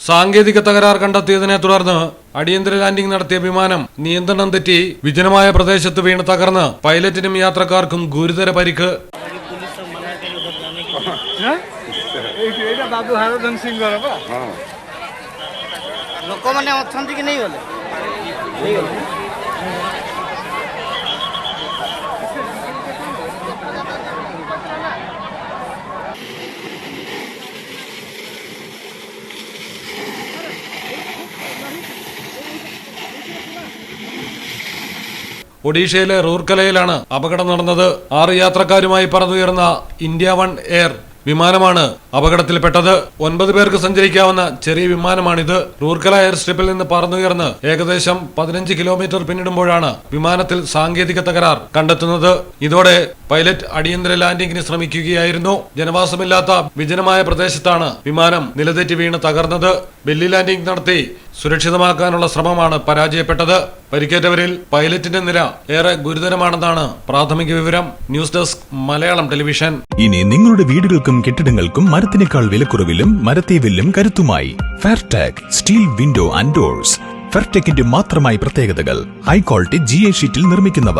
സാങ്കേതിക തകരാർ കണ്ടെത്തിയതിനെ തുടർന്ന് അടിയന്തര ലാൻഡിംഗ് നടത്തിയ വിമാനം നിയന്ത്രണം തെറ്റി വിജനമായ പ്രദേശത്ത് വീണ് തകർന്ന് പൈലറ്റിനും യാത്രക്കാർക്കും ഗുരുതര പരിക്ക് ଏଇଠି ଏଇଟା ବାବୁ ହାରଧନ ସିଂଙ୍କର ବା ଲୋକମାନେ ଅଛନ୍ତି କି ନେଇଗଲେ ନେଇଗଲେ ഒഡീഷയിലെ റൂർക്കലയിലാണ് അപകടം നടന്നത്. ആറ് യാത്രക്കാരുമായി പറന്നുയർന്ന ഇന്ത്യ വൺ എയർ വിമാനമാണ് അപകടത്തിൽപ്പെട്ടത്. ഒൻപത് പേർക്ക് സഞ്ചരിക്കാവുന്ന ചെറിയ വിമാനമാണിത്. റൂർക്കല എയർ സ്ട്രിപ്പിൽ നിന്ന് പറന്നുയർന്ന് ഏകദേശം പതിനഞ്ച് കിലോമീറ്റർ പിന്നിടുമ്പോഴാണ് വിമാനത്തിൽ സാങ്കേതിക തകരാർ കണ്ടെത്തുന്നത്. ഇതോടെ പൈലറ്റ് അടിയന്തര ലാൻഡിംഗിന് ശ്രമിക്കുകയായിരുന്നു. ജനവാസമില്ലാത്ത വിജനമായ പ്രദേശത്താണ് വിമാനം നിലതെറ്റി വീണ് തകർന്നത്. ബെല്ലി ലാൻഡിംഗ് നടത്തി സുരക്ഷിതമാക്കാനുള്ള ശ്രമമാണ് പരാജയപ്പെട്ടത്. പരിക്കേറ്റവരിൽ പൈലറ്റിന്റെ നില ഏറെ ഗുരുതരമാണെന്നാണ് പ്രാഥമിക വിവരം. News desk Malayalam television. ഇനി നിങ്ങളുടെ വീടുകൾക്കും കെട്ടിടങ്ങൾക്കും മരത്തിനേക്കാൾ വിലക്കുറവിലും മരത്തേവിലും കരുത്തുമായി സ്റ്റീൽ വിൻഡോ ആൻഡ് ഡോഴ്സ് ഫെർടെക്കിന്റെ മാത്രമായി പ്രത്യേകതകൾ. ഹൈ ക്വാളിറ്റി ജി എ ഷീറ്റിൽ നിർമ്മിക്കുന്നവ.